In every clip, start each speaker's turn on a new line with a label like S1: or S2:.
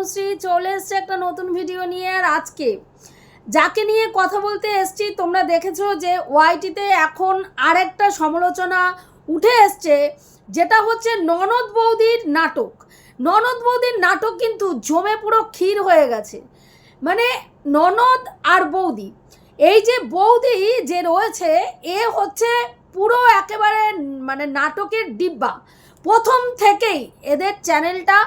S1: তনুশ্রী চলে এসছে একটা নতুন ভিডিও নিয়ে আর আজকে। যাকে নিয়ে কথা বলতে এসছি, তোমরা দেখেছ যে ওয়াইটিতে এখন আরেকটা সমালোচনা উঠে এসছে, যেটা হচ্ছে ননদ বৌদির নাটক। ননদ বৌদির নাটক কিন্তু জমে পুরো ক্ষীর হয়ে গেছে। মানে ননদ আর বৌদি। এই যে বৌদি যে রয়েছে, এ হচ্ছে পুরো একেবারে মানে নাটকের ডিব্বা। প্রথম থেকেই এদের চ্যানেলটা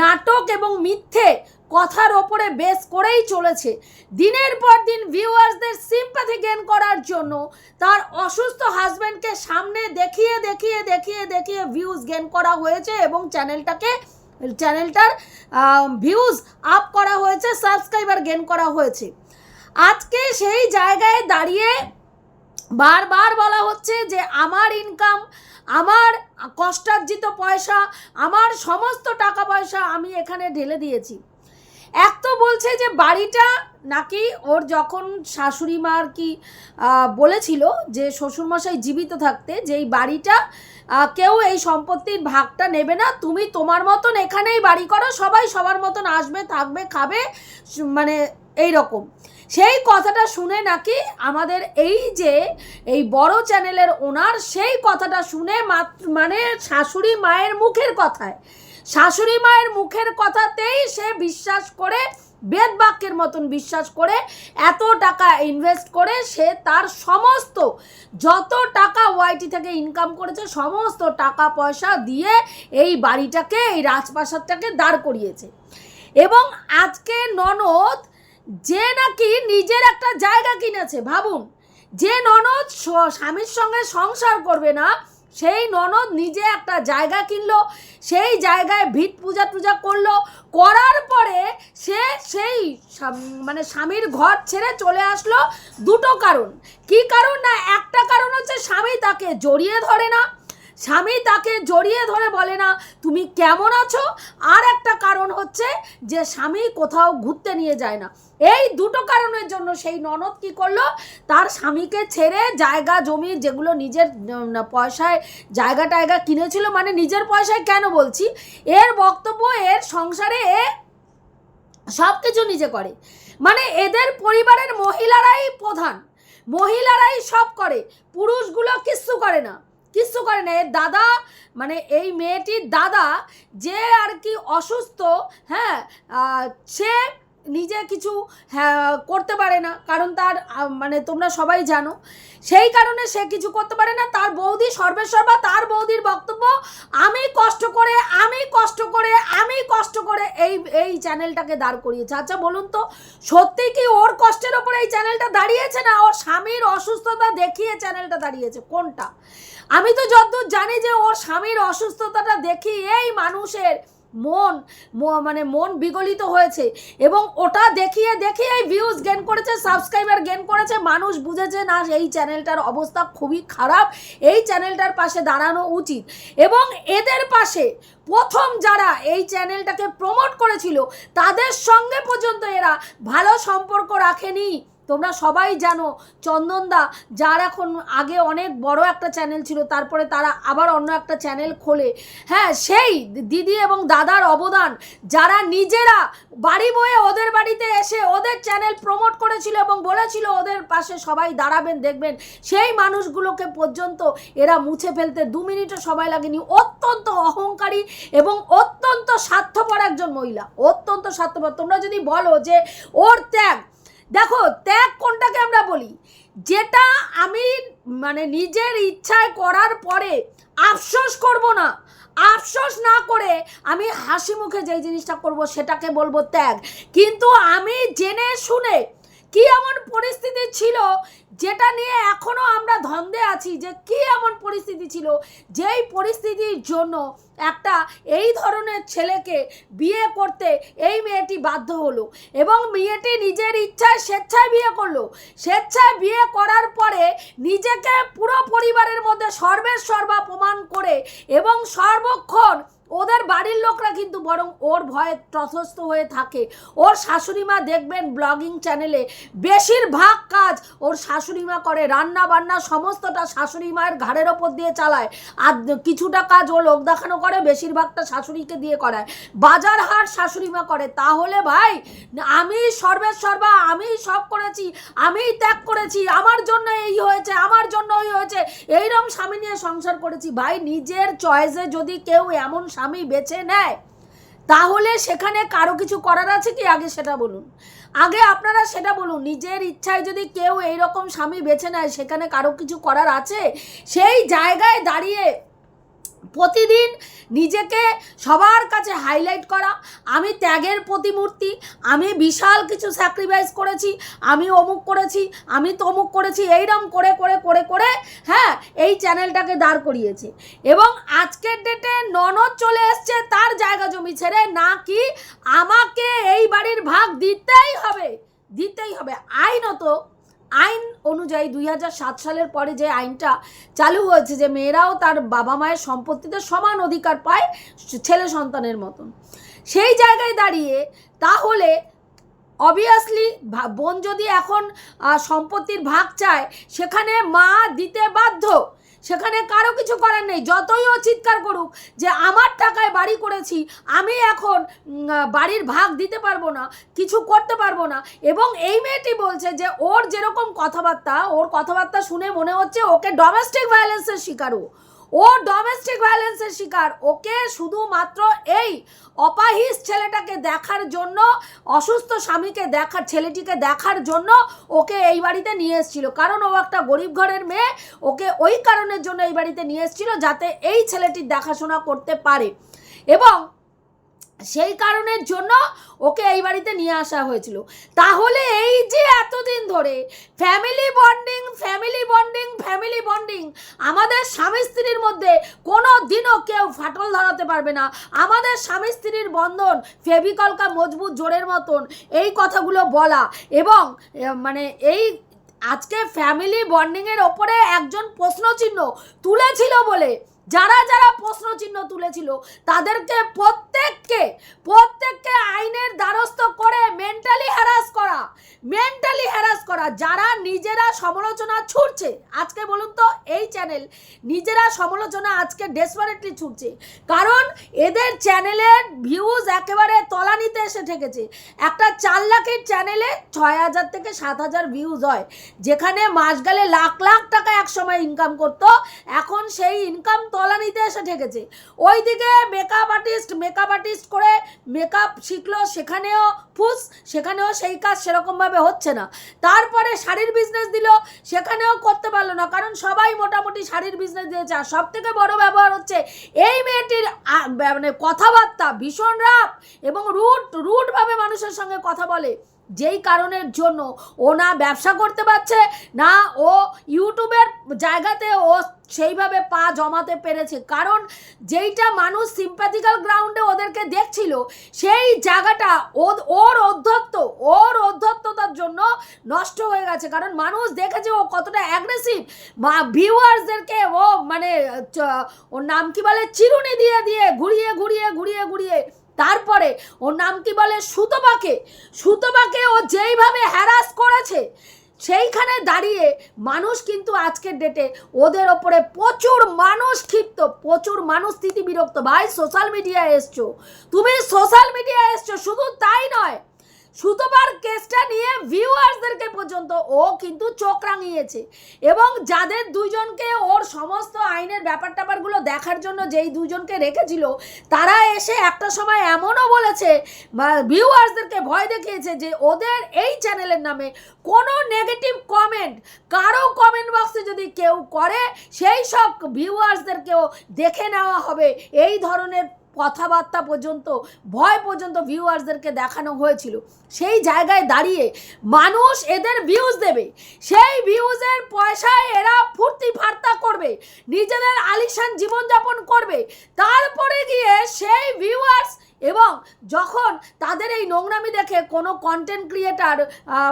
S1: নাটক এবং মিথ্যে কথার ওপরে বেস করেই চলেছে। দিনের পর দিন ভিউয়ার্সদের সিম্পাথি গেন করার জন্য তার অসুস্থ হাজব্যান্ডকে সামনে দেখিয়ে দেখিয়ে দেখিয়ে দেখিয়ে ভিউজ গেন করা হয়েছে এবং চ্যানেলটাকে চ্যানেলটার ভিউজ আপ করা হয়েছে সাবস্ক্রাইবার গেন করা হয়েছে। আজকে সেই জায়গায় দাঁড়িয়ে বারবার বলা হচ্ছে যে আমার ইনকাম আমার কষ্টার্জিত পয়সা, আমার সমস্ত টাকা পয়সা আমি এখানে ঢেলে দিয়েছি। এক তো বলছে যে বাড়িটা নাকি ওর যখন শাশুড়ি মা আর কি বলেছিল যে শ্বশুরমশাই জীবিত থাকতে, যে এই বাড়িটা কেউ এই সম্পত্তির ভাগটা নেবে না, তুমি তোমার মতন এখানেই বাড়ি করো, সবাই সবার মতন আসবে, থাকবে, খাবে মানে এই রকম সেই কথাটা শুনে নাকি আমাদের এই যে, এই বড় চ্যানেলের ওনার সেই কথাটা শুনে মাত্র মানে শাশুড়ি মায়ের মুখের কথায়। শাশুড়ি মায়ের মুখের কথাতেই সে বিশ্বাস করে, বেদ বাক্যের মতন বিশ্বাস করে, এত টাকা ইনভেস্ট করে সে তার সমস্ত, যত টাকা ওয়াইটি থেকে ইনকাম করেছে, সমস্ত টাকা পয়সা দিয়ে এই বাড়িটাকে, এই রাজপ্রাসাদটাকে দাঁড় করিয়েছে। এবং আজকে ননদ যে নাকি নিজের একটা জায়গা কিনেছে, ভাবুন। যে ননদ স্বামীর সঙ্গে সংসার করবে না, সেই ননদ নিজে একটা জায়গা কিনলো, সেই জায়গায় ভিত পূজা টুজা করল, করার পরে সে সেই মানে স্বামীর ঘর ছেড়ে চলে আসলো দুটো কারণ। কি কারণ না একটা কারণ হচ্ছে স্বামী তাকে জড়িয়ে ধরে না স্বামী তাকে জড়িয়ে ধরে বলে না, তুমি কেমন আছো? আর একটা কারণ হচ্ছে যে স্বামী কোথাও ঘুরতে নিয়ে যায় না। এই দুটো কারণের জন্য সেই ননদ কি করল? তার স্বামীকে ছেড়ে জায়গা, জমি যেগুলো নিজের পয়সায় জায়গা টায়গা কিনেছিল মানে নিজের পয়সায় কেন বলছি? এর বক্তব্য, এর সংসারে এ সব কিছু নিজে করে। মানে এদের পরিবারের মহিলারাই প্রধান। মহিলারাই সব করে। পুরুষগুলো কিচ্ছু করে না। কিচ্ছু করে না। এর দাদা মানে এই মেয়েটির দাদা যে আর কি অসুস্থ হ্যাঁ সে নিজে কিছু হ্যাঁ করতে পারে না। কারণ তার মানে তোমরা সবাই জানো, সেই কারণে সে কিছু করতে পারে না। তার বৌদি সর্বেসর্বা তার বৌদির বক্তব্য, আমি কষ্ট করে, আমি কষ্ট করে, আমি কষ্ট করে এই এই চ্যানেলটাকে দাঁড় করিয়েছে। আচ্ছা বলুন তো, সত্যি কি ওর কষ্টের ওপর এই চ্যানেলটা দাঁড়িয়েছে না? ওর স্বামীর অসুস্থতা দেখিয়ে চ্যানেলটা দাঁড়িয়েছে। কোনটা? আমি তো যতদূর জানি যে ওর স্বামীর অসুস্থতাটা দেখি এই মানুষের মন মানে মন বিগলিত হয়েছে এবং ওটা দেখিয়ে দেখিয়ে ভিউজ গেন করেছে সাবস্ক্রাইবার গেন করেছে, মানুষ বুঝেছে না এই চ্যানেলটার অবস্থা খুবই খারাপ, এই চ্যানেলটার পাশে দাঁড়ানো উচিত এবং এদের পাশে প্রথম যারা এই চ্যানেলটাকে প্রমোট করেছিল, তাদের সঙ্গে পর্যন্ত এরা ভালো সম্পর্ক রাখেনি। তোমরা সবাই জানো চন্দনদা যার এখন আগে অনেক বড় একটা চ্যানেল ছিল, তারপরে তারা আবার অন্য একটা চ্যানেল খোলে। হ্যাঁ সেই দিদি এবং দাদার অবদান, যারা নিজেরা বাড়ি বয়ে ওদের বাড়িতে এসে ওদের চ্যানেল প্রমোট করেছিল এবং বলেছিল, ওদের পাশে সবাই দাঁড়াবেন, দেখবেন। সেই মানুষগুলোকে পর্যন্ত এরা মুছে ফেলতে দু মিনিটও সময় লাগেনি। অত্যন্ত অহংকারী এবং অত্যন্ত স্বার্থপর একজন মহিলা। অত্যন্ত স্বার্থপর। তোমরা যদি বলো যে, ওর ত্যাগ দেখো ত্যাগ কোনটাকে আমরা বলি। যেটা আমি মানে নিজের ইচ্ছায় করার পরে আফসোস করব না। আফসোস না করে আমি হাসি মুখে যেই জিনিসটা করব সেটাকে বলব ত্যাগ। কিন্তু আমি জেনে শুনে কি এমন পরিস্থিতি ছিল যেটা নিয়ে এখনও আমরা ধন্দে আছি যে কি এমন পরিস্থিতি ছিল? যেই পরিস্থিতির জন্য একটা এই ধরনের ছেলেকে বিয়ে করতে এই মেয়েটি বাধ্য হলো এবং মেয়েটি নিজের ইচ্ছায় স্বেচ্ছায় বিয়ে করল। স্বেচ্ছায় বিয়ে করার পরে নিজেকে পুরো পরিবারের মধ্যে সর্বের সর্বা প্রমাণ করে এবং সর্বক্ষণ ওদের বাড়ির লোকরা কিন্তু বরং ওর ভয়ে তথস্থ হয়ে থাকে। ওর শাশুড়ি মা দেখবেন ব্লগিং চ্যানেলে বেশিরভাগ কাজ ওর শাশুড়ি মা করে রান্না বান্না সমস্তটা শাশুড়ি মায়ের ঘাড়ের ওপর দিয়ে চালায়। আর কিছুটা কাজ ও লোক দেখানো করে, বেশিরভাগটা শাশুড়িকে দিয়ে করায়। বাজার হাট শাশুড়ি মা করে। তাহলে ভাই, আমি সর্বের সর্বা, আমি সব করেছি, আমিই ত্যাগ করেছি, আমার জন্য এই হয়েছে, আমার জন্য ওই হয়েছে এইরকম স্বামী নিয়ে সংসার করেছি। ভাই, নিজের চয়েসে যদি কেউ এমন স্বামী বেছে নেয়, তাহলে সেখানে কারও কিছু করার আছে কি? আগে সেটা বলুন। আগে আপনারা সেটা বলুন। নিজের ইচ্ছায় যদি কেউ এইরকম স্বামী বেছে নেয়, সেখানে কারও কিছু করার আছে? সেই জায়গায় দাঁড়িয়ে প্রতিদিন নিজেকে সবার কাছে হাইলাইট করা। আমি ত্যাগের প্রতিমূর্তি, আমি বিশাল কিছু স্যাক্রিফাইস করেছি, আমি অমুক করেছি, আমি তমুক করেছি এইরকম করে করে করে করে হ্যাঁ এই চ্যানেলটাকে দাঁড় করিয়েছে। এবং আজকের ডেটে ননদ চলে এসছে, তার জায়গা জমি ছেড়ে না কি আমাকে এই বাড়ির ভাগ দিতেই হবে দিতেই হবে। আইনত আইন অনুযায়ী দুই সালের পরে যে আইনটা চালু হয়েছে যে মেয়েরাও তার বাবা মায়ের সম্পত্তিতে সমান অধিকার পায় ছেলে সন্তানের মতন। সেই জায়গায় দাঁড়িয়ে তাহলে অবভিয়াসলি বোন যদি এখন সম্পত্তির ভাগ চায়, সেখানে মা দিতে বাধ্য। সেখানে কারও কিছু করার নেই। যতই ও চিৎকার করুক যে, আমার টাকায় বাড়ি করেছি, আমি এখন বাড়ির ভাগ দিতে পারব না, কিছু করতে পারব না। এবং এই মেয়েটি বলছে যে, ওর যেরকম কথাবার্তা, ওর কথাবার্তা শুনে মনে হচ্ছে ওকে ডোমেস্টিক ভায়োলেন্সের শিকারও ও ডোমেস্টিক ভায়োলেন্সের শিকার। ওকে শুধুমাত্র এই অপাহিস ছেলেটাকে দেখার জন্য, অসুস্থ স্বামীকে দেখার, ছেলেটিকে দেখার জন্য ওকে এই বাড়িতে নিয়ে এসেছিল। কারণ ও একটা গরিব ঘরের মেয়ে, ওকে ওই কারণের জন্য এই বাড়িতে নিয়ে এসেছিল যাতে এই ছেলেটির দেখাশোনা করতে পারে। এবং সেই কারণের জন্য ওকে এই বাড়িতে নিয়ে আসা হয়েছিল। তাহলে এই যে এতদিন ধরে family bonding family bonding family bonding আমাদের স্বামী স্ত্রীর মধ্যে কোনো দিনও কেউ ফাটল ধরাতে পারবে না। আমাদের স্বামী স্ত্রীর বন্ধন ফেভিকলকা মজবুত জোরের মতন এই কথাগুলো বলা এবং মানে এই আজকে ফ্যামিলি বন্ডিংয়ের ওপরে একজন প্রশ্নচিহ্ন তুলেছিল বলে যারা যারা প্রশ্ন চিহ্ন তুলেছিল, তাদেরকে প্রত্যেককে প্রত্যেককে আইনের দ্বারস্থ করে মেন্টালি হ্যারাস করা মেন্টালি হ্যারাস করা। যারা নিজেরা সমালোচনা ছুটছে আজকে বলুন তো এই চ্যানেল নিজেরা সমালোচনা আজকে ডেসপারেটলি ছুটছে কারণ এদের চ্যানেলের ভিউজ একেবারে তলানিতে এসে ঠেকেছে। একটা চার লাখের চ্যানেলে ছয় হাজার থেকে সাত হাজার ভিউজ হয়, যেখানে মাস গেলে লাখ লাখ টাকা একসময় ইনকাম করতো। এখন সেই ইনকাম তলানিতে এসে ঠেকেছে। ওইদিকে মেকআপ আর্টিস্ট মেকআপ আর্টিস্ট করে মেকআপ শিখলো, সেখানেও ফুস, সেখানেও সেই কাজ সেরকমভাবে হচ্ছে না। তারপরে শাড়ির বিজনেস দিল, সেখানেও করতে পারল না, কারণ সবাই মোটামুটি শাড়ির বিজনেস দিয়েছে। আর সব থেকে বড় ব্যবহার হচ্ছে এই মেয়েটির মানে কথাবার্তা ভীষণ রাপ এবং রুট রুটভাবে মানুষের সঙ্গে কথা বলে। যেই কারণের জন্য ও না ব্যবসা করতে পারছে, না ও ইউটিউবের জায়গাতে ও সেইভাবে পা জমাতে পেরেছে। কারণ যেইটা মানুষ সিম্প্যাথিক্যাল গ্রাউন্ডে ওদেরকে দেখছিল, সেই জায়গাটা ওর অধ্যত্ত, ওর অধ্যত্ততার জন্য নষ্ট হয়ে গেছে। কারণ মানুষ দেখেছে ও কতটা অ্যাগ্রেসিভ বা ভিউয়ার্সদেরকে ও মানে ওর নাম কি বলে? চিরুনি দিয়ে দিয়ে ঘুরিয়ে ঘুরিয়ে ঘুরিয়ে ঘুরিয়ে তারপরে ওর নাম কি বলে? সুতপাকে। সুতপাকে ও যেইভাবে হ্যারাস করেছে সেইখানে দাঁড়িয়ে মানুষ কিন্তু আজকের ডেটে ওদের ওপরে প্রচুর মানুষ ক্ষিপ্ত, প্রচুর মানুষ স্থিতি বিরক্ত ভাই সোশ্যাল মিডিয়ায় এসছো। তুমি সোশ্যাল মিডিয়ায় এসছো, শুধু তাই নয় সুতোবার কেসটা নিয়ে ভিউয়ার্সদেরকে পর্যন্ত ও কিন্তু চোখ রাঙিয়েছে। এবং যাদের দুজনকে ওর সমস্ত আইনের ব্যাপার ট্যাপারগুলো দেখার জন্য যেই দুজনকে রেখেছিল, তারা এসে একটা সময় এমনও বলেছে ভিউয়ার্সদেরকে ভয় দেখিয়েছে যে ওদের এই চ্যানেলের নামে কোনো নেগেটিভ কমেন্ট কারও কমেন্ট বক্সে যদি কেউ করে, সেই সব ভিউয়ার্সদেরকেও দেখে নেওয়া হবে। এই ধরনের কথাবার্তা পর্যন্ত, ভয় পর্যন্ত ভিউয়ার্সদেরকে দেখানো হয়েছিল। সেই জায়গায় দাঁড়িয়ে মানুষ এদের ভিউজ দেবে। সেই ভিউজের পয়সায় এরা ফুর্তি ফার্তা করবে, নিজেদের আলিশান জীবনযাপন করবে। তারপরে গিয়ে সেই ভিউয়ার্স এবং যখন তাদের এই নোংরামি দেখে কোনো কন্টেন্ট ক্রিয়েটার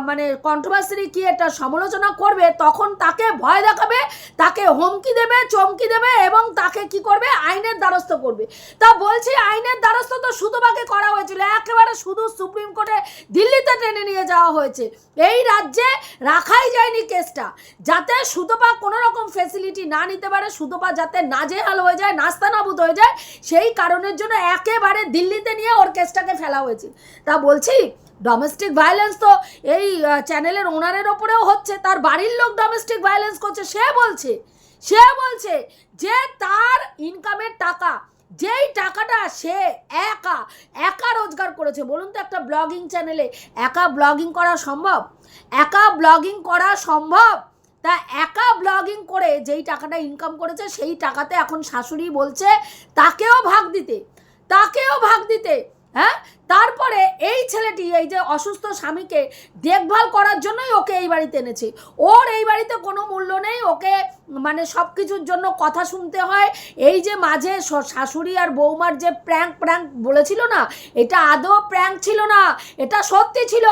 S1: মানে কন্ট্রোভার্সি ক্রিয়েটার সমালোচনা করবে, তখন তাকে ভয় দেখাবে, তাকে হুমকি দেবে, চমকি দেবে এবং তাকে কি করবে? আইনের দ্বারস্থ করবে। তা বলছি আইনের দ্বারস্থ তো সুতোবাকে করা হয়েছিল, একেবারে শুধু সুপ্রিম কোর্টে দিল্লিতে টেনে নিয়ে যাওয়া হয়েছে। এই রাজ্যে রাখাই যায়নি কেসটা। যাতে সুতোপা কোনো রকম ফেসিলিটি না নিতে পারে, সুতোপা যাতে নাজেহাল হয়ে যায়, নাস্তানাবুদ হয়ে যায়, সেই কারণের জন্য একেবারে দিল্লিতে নিয়ে ওর কেসটাকে ফেলা হয়েছে। তা বলছি ডোমেস্টিক ভায়োলেন্স তো এই চ্যানেলের ওনারের ওপরেও হচ্ছে, তার বাড়ির লোক ডোমেস্টিক ভায়োলেন্স করছে। সে বলছে সে বলছে যে তার ইনকামের টাকা, যেই টাকাটা সে একা একা রোজগার করেছে। বলুন তো একটা ব্লগিং চ্যানেলে একা ব্লগিং করা সম্ভব? একা ব্লগিং করা সম্ভব? তা একা ব্লগিং করে যেই টাকাটা ইনকাম করেছে, সেই টাকাতে এখন শাশুড়ি বলছে, তাকেও ভাগ দিতে। তাকেও ভাগ দিতে হ্যাঁ? তারপরে এই ছেলেটি, এই যে অসুস্থ স্বামীকে দেখভাল করার জন্যই ওকে এই বাড়িতে এনেছে। ওর এই বাড়িতে কোনো মূল্য নেই, ওকে মানে সব কিছুর জন্য কথা শুনতে হয়। এই যে মাঝে শাশুড়ি আর বৌমার যে প্র্যাঙ্ক প্র্যাঙ্ক বলেছিল না, এটা আদৌ প্র্যাঙ্ক ছিল না, এটা সত্যি ছিল।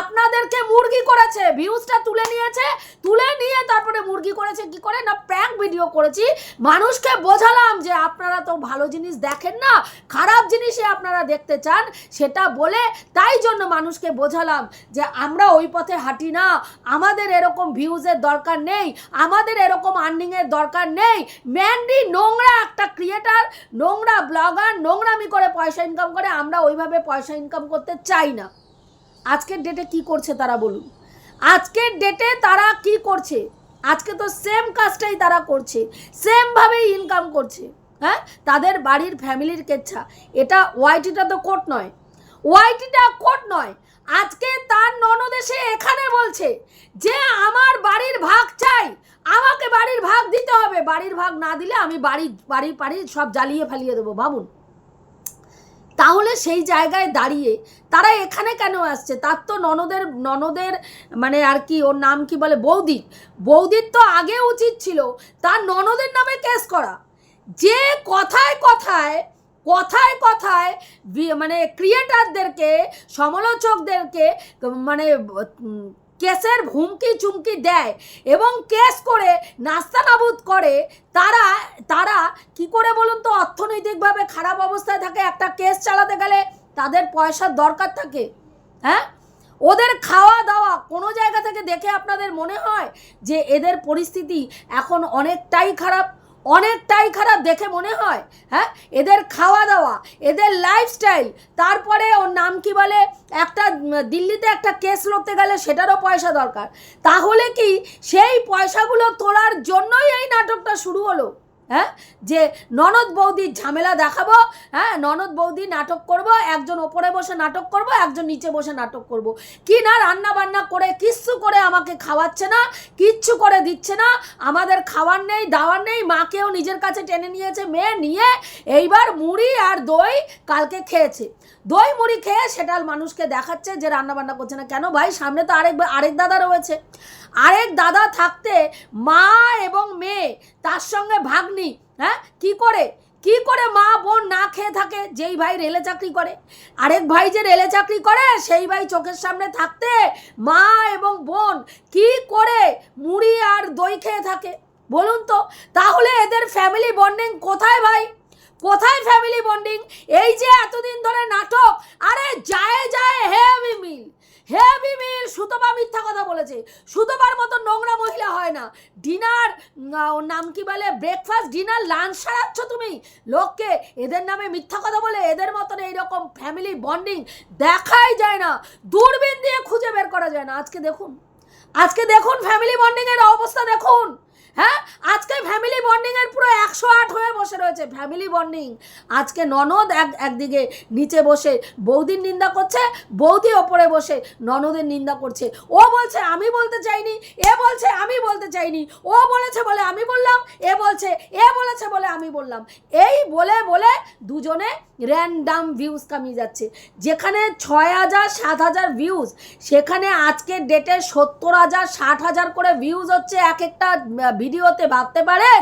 S1: আপনাদেরকে মুরগি করেছে ভিউজটা তুলে নিয়েছে, তুলে নিয়ে তারপরে মুরগি করেছে, কি করে? না, প্র্যাঙ্ক ভিডিও করেছি। মানুষকে বোঝালাম যে আপনারা তো ভালো জিনিস দেখেন না, খারাপ জিনিসই আপনারা দেখতে চান সেটা বলে তাই জন্য মানুষকে বোঝালাম যে আমরা ওই পথে হাঁটি না। আমাদের এরকম ভিউজের দরকার নেই, আমাদের এরকম আর্নিংয়ের দরকার নেই। ম্যান্ডি নোংরা একটা ক্রিয়েটার নোংরা ব্লগার নোংরামি করে পয়সা ইনকাম করে, আমরা ওইভাবে পয়সা ইনকাম করতে চাই না। আজকের ডেটে কি করছে তারা বলুন? আজকের ডেটে তারা কি করছে? আজকে তো সেম কাজটাই তারা করছে সেমভাবেই ইনকাম করছে। হ্যাঁ? তাদের বাড়ির ফ্যামিলির কেচ্ছা। এটা ওয়াইটিটা তো কোর্ট নয়। ওয়াইটিটা কোর্ট নয়। আজকে তার ননদেশে এখানে বলছে যে, আমার বাড়ির ভাগ চাই। আমাকে বাড়ির ভাগ দিতে হবে। বাড়ির ভাগ না দিলে আমি বাড়ি বাড়ি বাড়ি সব জ্বালিয়ে ফালিয়ে দেবো, ভাবুন। তাহলে সেই জায়গায় দাঁড়িয়ে তারা এখানে কেন আসছে? তার তো ননদের ননদের মানে আর কি, ওর নাম কি বলে? বৌদি বৌদির তো আগে উচিত ছিল তার ননদের নামে কেস করা। যে কথায় কথায় কথায় কথায় মানে ক্রিয়েটারদেরকে, সমালোচকদেরকে মানে কেসের হুমকি চুমকি দেয় এবং কেস করে নাস্তানাবুদ করে, তারা তারা কি করে বলুন তো, অর্থনৈতিকভাবে খারাপ অবস্থায় থাকে, একটা কেস চালাতে গেলে তাদের পয়সার দরকার থাকে হ্যাঁ? ওদের খাওয়া দাওয়া কোনো জায়গা থেকে দেখে আপনাদের মনে হয় যে এদের পরিস্থিতি এখন অনেকটাই খারাপ? অনেকটাই খারাপ দেখে মনে হয় হ্যাঁ? এদের খাওয়া দাওয়া এদের লাইফস্টাইল তারপরে ওর নাম কি বলে? একটা দিল্লিতে একটা কেস লড়তে গেলে সেটারও পয়সা দরকার। তাহলে কি সেই পয়সাগুলো তোলার জন্যই এই নাটকটা শুরু হলো? হ্যাঁ? যে ননদ বৌদির ঝামেলা দেখাবো হ্যাঁ? ননদ বৌদি নাটক করব, একজন ওপরে বসে নাটক করব, একজন নিচে বসে নাটক করব। কি না রান্না বান্না করে, কিচ্ছু করে আমাকে খাওয়াচ্ছে না, কিচ্ছু করে দিচ্ছে না, আমাদের খাওয়ার নেই, দাওয়ার নেই, মাকেও নিজের কাছে টেনে নিয়েছে, মেয়ে নিয়ে এইবার মুড়ি আর দই কালকে খেয়েছে। দই মুড়ি খেয়ে সেটা মানুষকে দেখাচ্ছে যে রান্না বান্না করছে না। কেন ভাই? সামনে তো আরেক আরেক দাদা রয়েছে। আরেক দাদা থাকতে মা এবং মেয়ে, তার সঙ্গে ভাগ্নি হ্যাঁ? কি করে? কি করে মা বোন না খেয়ে থাকে? যেই ভাই রেলে চাকরি করে। আরেক ভাই যে রেলে চাকরি করে, সেই ভাই চোখের সামনে থাকতে মা এবং বোন কি করে মুড়ি আর দই খেয়ে থাকে? বলুন তো। তাহলে এদের ফ্যামিলি বন্ডিং কোথায় ভাই? কোথায় ফ্যামিলি বন্ডিং এই যে এতদিন ধরে নাটক, আরে যায় যায় হেভি মিল হেভি মিল সুতপা মিথ্যা কথা বলেছে। সুতপার মতো নোংরা মহিলা হয় না। ডিনার নাম কি বলে? ব্রেকফাস্ট ডিনার লাঞ্চ সারাচ্ছ তুমি? লোককে, এদের নামে মিথ্যা কথা বলে এদের মতন এইরকম ফ্যামিলি বন্ডিং দেখাই যায় না। দূরবীন দিয়ে খুঁজে বের করা যায় না। আজকে দেখুন। আজকে দেখুন ফ্যামিলি বন্ডিং এর অবস্থা, দেখুন। হ্যাঁ? আজকে ফ্যামিলি বন্ডিং এর পুরো একশো আট হয়ে বসে রয়েছে ফ্যামিলি বন্ডিং আজকে ননদ এক, একদিকে নিচে বসে, বৌদির নিন্দা করছে, বৌদি ওপরে বসে ননদের নিন্দা করছে। ও বলছে, আমি বলতে চাইনি। এ বলছে, আমি বলতে চাইনি। ও বলেছে বলে আমি বললাম, এ বলছে, এ বলেছে বলে আমি বললাম। এই বলে বলে দুজনে র্যান্ডাম ভিউজ কামিয়ে যাচ্ছে। যেখানে ছয় হাজার, সাত হাজার ভিউজ সেখানে আজকের ডেটে সত্তর হাজার, ষাট হাজার করে ভিউজ হচ্ছে এক একটা ভিডিওতে ভাবতে পারেন?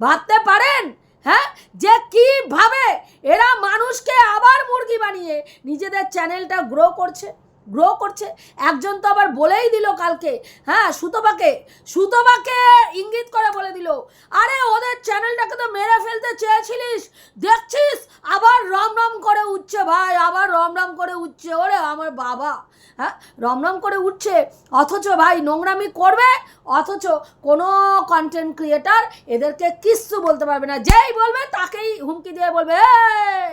S1: ভাবতে পারেন? হ্যাঁ? যে কীভাবে এরা মানুষকে আবার মুরগি বানিয়ে নিজেদের চ্যানেলটা গ্রো করছে? গ্রো করছে। একজন তো আবার বলেই দিল কালকে হ্যাঁ সুতপাকে সুতপাকে ইঙ্গিত করে বলে দিল আরে ওদের চ্যানেলটাকে তো মেরে ফেলতে চেয়েছিলিস দেখছিস? আবার রম রম করে উঠছে ভাই আবার রম রম করে উঠছে ওরে আমার বাবা হ্যাঁ রম করে উঠছে অথচ ভাই নোংরামি করবে অথচ কোনো কন্টেন্ট ক্রিয়েটার এদেরকে কিচ্ছু বলতে পারবে না যেই বলবে তাকেই হুমকি দিয়ে বলবে "এই,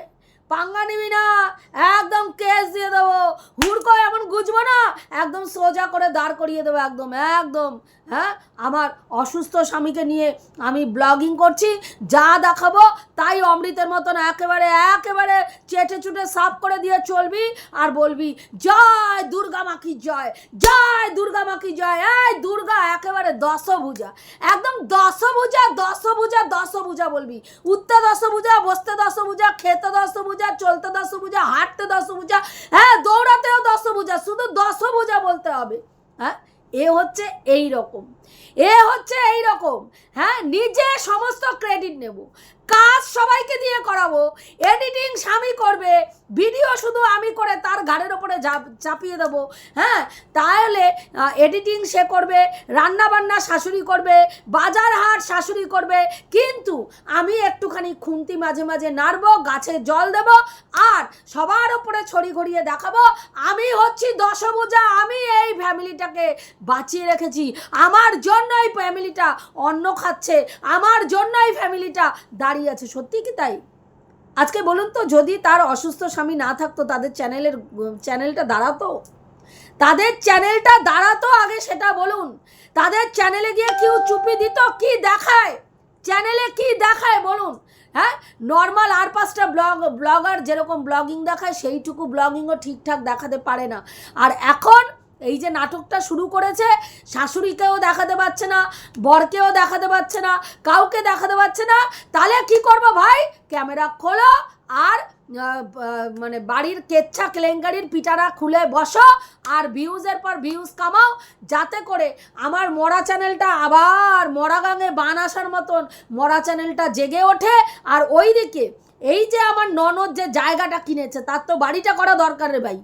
S1: পাঙ্গা নিবি না একদম কেস দিয়ে দেবো। হুড়কো এমন গুজবো না, একদম সোজা করে দাঁড় করিয়ে দেবো একদম একদম হ্যাঁ? আমার অসুস্থ স্বামীকে নিয়ে আমি ব্লগিং করছি, যা দেখাবো তাই অমৃতের মতন একেবারে একেবারে চেটে চুটে সাফ করে দিয়ে চলবি আর বলবি, জয় দুর্গা মা কি জয় জয় দুর্গা মা কি জয়। এই দুর্গা একেবারে দশভুজা, একদম দশভুজা দশভুজা দশভুজা বলবি। উঠতে দশভুজা বসতে দশভুজা খেতে দশভুজা চলতে দশ বুঝা হাঁটতে দশ বুঝা হ্যাঁ দৌড়াতেও দশ বুঝা শুধু দশ বুঝা বলতে হবে হ্যাঁ এ হচ্ছে এই রকম, এ হচ্ছে এই রকম হ্যাঁ নিজে সমস্ত ক্রেডিট নেব কাজ সবাইকে দিয়ে করাবো। এডিটিং স্বামী করবে ভিডিও শুধু আমি করে তার ঘাড়ের ওপরে চাপ- চাপিয়ে দেবো। হ্যাঁ তাহলে এডিটিং সে করবে রান্না বান্না শাশুড়ি করবে, বাজার হাট শাশুড়ি করবে। কিন্তু আমি একটুখানি খুন্তি মাঝে মাঝে নাড়বো, গাছে জল দেব, আর সবার ওপরে ছড়ি ঘড়িয়ে দেখাবো, আমি হচ্ছি দশভুজা, আমি এই ফ্যামিলিটাকে বাঁচিয়ে রেখেছি। আমার জন্য এই ফ্যামিলিটা অন্ন খাচ্ছে, আমার জন্য এই ফ্যামিলিটা দাঁড়িয়ে আছে সত্যি কি তাই? আজকে বলুন তো, যদি তার অসুস্থ স্বামী না থাকতো, তাদের চ্যানেলের, চ্যানেলটা দাঁড়াতো? তাদের চ্যানেলটা দাঁড়াতো আগে সেটা বলুন। তাদের চ্যানেলে গিয়ে কেউ চুপি দিত, কি দেখায়? চ্যানেলে কি দেখায় বলুন হ্যাঁ? নর্মাল আর পাঁচটা ব্লগ, ব্লগার যেরকম ব্লগিং দেখায়, সেইটুকু ব্লগিংও ঠিকঠাক দেখাতে পারে না। আর এখন এই যে নাটকটা শুরু করেছে, শাশুড়িকেও দেখাতে পারছে না, বরকেও দেখাতে পারছে না, কাউকে দেখাতে পারছে না। তাহলে কি করব ভাই? ক্যামেরা খোলো আর মানে বাড়ির কেচ্ছা কেলেঙ্কারির পিটারা খুলে বসো আর ভিউজের পর ভিউজ কামাও, যাতে করে আমার মরা চ্যানেলটা আবার মরা গাঙে বান আসার মতন মরা চ্যানেলটা জেগে ওঠে। আর ওইদিকে, এই যে আমার ননদ যে জায়গাটা কিনেছে, তার তো বাড়িটা করা দরকার রে ভাই।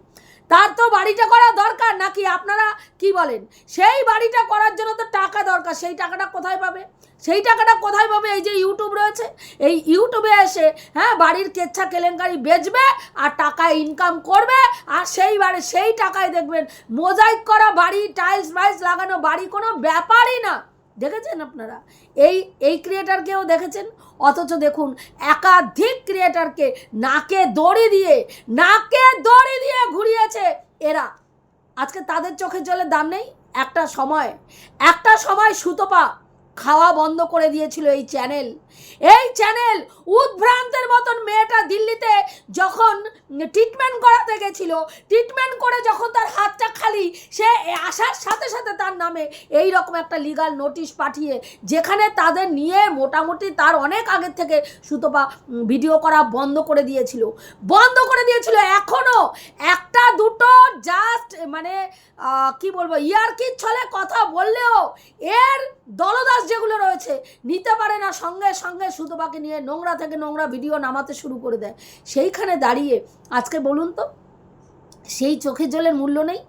S1: তার তো বাড়িটা করা দরকার নাকি আপনারা কি বলেন? সেই বাড়িটা করার জন্য তো টাকা দরকার, সেই টাকাটা কোথায় পাবে? সেই টাকাটা কোথায় পাবে? এই যে ইউটিউব রয়েছে, এই ইউটিউবে এসে হ্যাঁ বাড়ির কেচ্ছা কেলেঙ্কারি বেচবে আর টাকা ইনকাম করবে আর সেই বাড়ি, সেই টাকায় দেখবেন মোজাইক করা বাড়ি টাইলস ফাইলস লাগানো বাড়ি কোনো ব্যাপারই না। দেখেছেন আপনারা? এই এই ক্রিয়েটারকেও দেখেছেন? অথচ দেখুন, একাধিক ক্রিয়েটারকে নাকে দড়ি দিয়ে, নাকে দড়ি দিয়ে ঘুরিয়েছে এরা। আজকে তাদের চোখের জলের দাম নেই, একটা সময় একটা সময় সুতোপা খাওয়া বন্ধ করে দিয়েছিল এই চ্যানেল এই চ্যানেল উদ্ভ্রান্তের মতন মেয়েটা দিল্লিতে যখন ট্রিটমেন্ট করাতে গেছিল ট্রিটমেন্ট করে যখন তার হাতটা খালি, সে আসার সাথে সাথে তার নামে এই রকম একটা লিগাল নোটিশ পাঠিয়ে, যেখানে তাদের নিয়ে মোটামুটি তার অনেক আগের থেকে সুতপা ভিডিও করা বন্ধ করে দিয়েছিল। বন্ধ করে দিয়েছিল এখনও। একটা দুটো জাস্ট মানে কি বলব, ইয়ারকির ছলে কথা বললেও এর দলদাস যেগুলো রয়েছে, নিতে পারে না সঙ্গে সঙ্গে সুতপাকে নিয়ে নোংরা থেকে নোংরা ভিডিও নামাতে শুরু করে দেয়। সেইখানে দাঁড়িয়ে আজকে বলুন তো সেই চোখের জলের মূল্য নেই।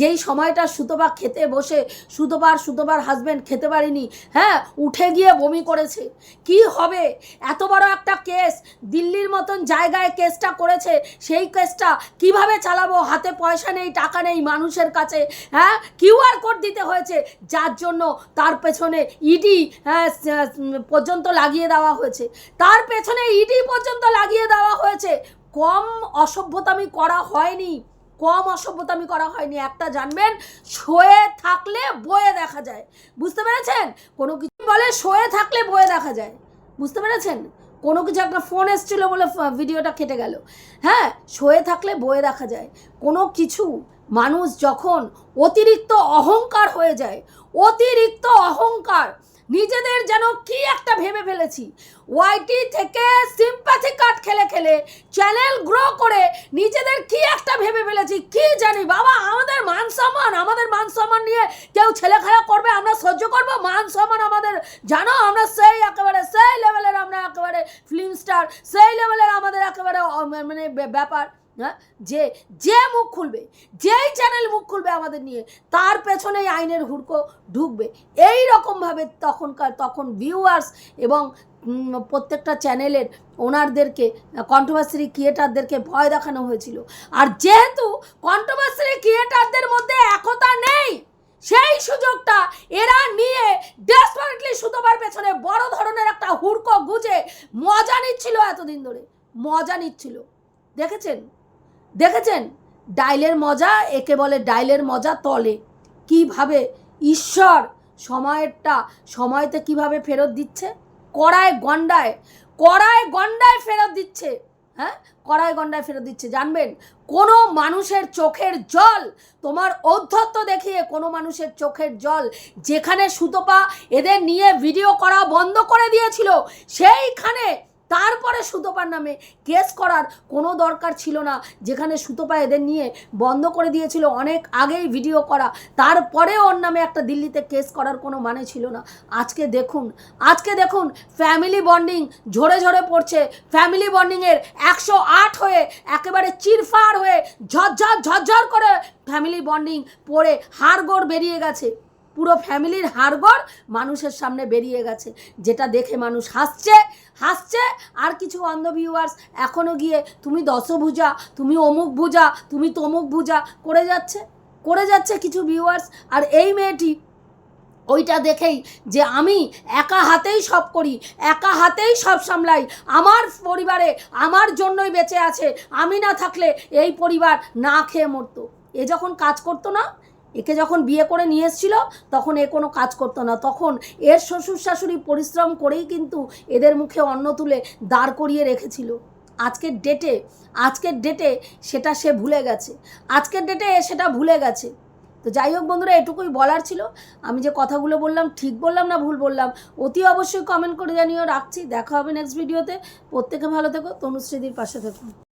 S1: যেই সময়টা সুতপা খেতে বসে সুতপার সুতপার হাজব্যান্ড খেতে পারেনি হ্যাঁ উঠে গিয়ে বমি করেছে। কি হবে? এত বড় একটা কেস দিল্লির মতন জায়গায় কেসটা করেছে। সেই কেসটা কীভাবে চালাবো? হাতে পয়সা নেই, টাকা নেই মানুষের কাছে হ্যাঁ? কিউআর কোড দিতে হয়েছে। যার জন্য তার পেছনে ইডি হ্যাঁ পর্যন্ত লাগিয়ে দেওয়া হয়েছে। তার পেছনে ইডি পর্যন্ত লাগিয়ে দেওয়া হয়েছে। কম অসভ্যতামি করা হয়নি। কম অসভ্যতামি করা হয়নি, একটা জানবেন, শোয়ে থাকলে বয়ে দেখা যায়। বুঝতে পেরেছেন? কোনো কিছু বলে শোয়ে থাকলে বয়ে দেখা যায়। বুঝতে পেরেছেন? কোনো কিছু একটা ফোন এসেছিল বলে ভিডিওটা কেটে গেল। হ্যাঁ শোয়ে থাকলে বয়ে দেখা যায়। কোনো কিছু, মানুষ যখন অতিরিক্ত অহংকার হয়ে যায়, অতিরিক্ত অহংকার নিজেদের যেন কি একটা ভেবে ফেলেছি। ওয়াইটি থেকে সিম্প্যাথি কার্ড খেলে খেলে চ্যানেল গ্রো করে নিজেদের কি একটা ভেবে ফেলেছি, কি জানি? বাবা, আমাদের মান সম্মান, আমাদের মান সম্মান নিয়ে কেউ ছেলে খেলা করবে, আমরা সহ্য করব? মান সম্মান আমাদের, জানো? আমরা সেই একেবারে, সেই লেভেলের আমরা একেবারে ফিল্ম স্টার সেই লেভেলের আমাদের একেবারে মানে ব্যাপার। হ্যাঁ? যে যে মুখ খুলবে, যেই চ্যানেল মুখ খুলবে আমাদের নিয়ে, তার পেছনেই আইনের হুড়কো ঢুকবে। এই রকমভাবে তখনকার, তখন ভিউয়ার্স এবং প্রত্যেকটা চ্যানেলের ওনারদেরকে কন্ট্রোভার্সারি ক্রিয়েটারদেরকে ভয় দেখানো হয়েছিল। আর যেহেতু কন্ট্রোভার্সারি ক্রিয়েটারদের মধ্যে একতা নেই, সেই সুযোগটা এরা নিয়ে ডেসপারেটলি সুতোবার পেছনে বড় ধরনের একটা হুড়কো গুজে মজা নিচ্ছিল এতদিন ধরে। মজা নিচ্ছিল। দেখেছেন? দেখেছেন? ডাইলের মজা, একে বলে ডাইলের মজা তলে। কীভাবে ঈশ্বর সময়েরটা, সময়তে কীভাবে ফেরত দিচ্ছে? কড়ায় গন্ডায় কড়ায় গন্ডায় ফেরত দিচ্ছে। হ্যাঁ? কড়ায় গন্ডায় ফেরত দিচ্ছে। জানবেন, কোনো মানুষের চোখের জল, তোমার ঔদ্ধত্য দেখিয়ে কোনো মানুষের চোখের জল যেখানে সুতপা এদের নিয়ে ভিডিও করা বন্ধ করে দিয়েছিল, সেইখানে তারপরে সুতপার নামে কেস করার কোনো দরকার ছিল না। যেখানে সুতপা এদের নিয়ে বন্ধ করে দিয়েছিল অনেক আগেই ভিডিও করা। তারপরে ওর নামে একটা দিল্লিতে কেস করার কোনো মানে ছিল না। আজকে দেখুন আজকে দেখুন ফ্যামিলি বন্ডিং ঝরে ঝরে পড়ছে। ফ্যামিলি বন্ডিংয়ের একশো আট হয়ে একেবারে চিরফার হয়ে ঝরঝর ঝরঝর করে ফ্যামিলি বন্ডিং পড়ে হাড়গোড় বেরিয়ে গেছে। পুরো ফ্যামিলির হাড়গড় মানুষের সামনে বেরিয়ে গেছে। যেটা দেখে মানুষ হাসছে হাসছে। আর কিছু অন্ধ ভিউয়ার্স এখনও গিয়ে, তুমি দশভুজা, তুমি অমুক ভুজা তুমি তমুক ভুজা করে যাচ্ছে করে যাচ্ছে কিছু ভিউয়ার্স আর এই মেয়েটি, ওইটা দেখেই যে আমি একা হাতেই সব করি, একা হাতেই সব সামলাই। আমার পরিবারে আমার জন্যই বেঁচে আছে, আমি না থাকলে এই পরিবার না খেয়ে মরতো। এ যখন কাজ করতো না একে যখন বিয়ে করে নিয়ে এসেছিল, তখন এ কোনো কাজ করতো না। তখন এর শ্বশুর শাশুড়ি পরিশ্রম করেই কিন্তু এদের মুখে অন্ন তুলে দাঁড় করিয়ে রেখেছিল। আজকের ডেটে আজকের ডেটে সেটা সে ভুলে গেছে। আজকের ডেটে সেটা ভুলে গেছে। তো যাই হোক বন্ধুরা, এটুকুই বলার ছিল। আমি যে কথাগুলো বললাম, ঠিক বললাম না ভুল বললাম, অতি অবশ্যই কমেন্ট করে জানিও। রাখছি। দেখা হবে নেক্সট ভিডিওতে প্রত্যেকে ভালো থেকো। তনুশ্রীদির পাশে থেকো।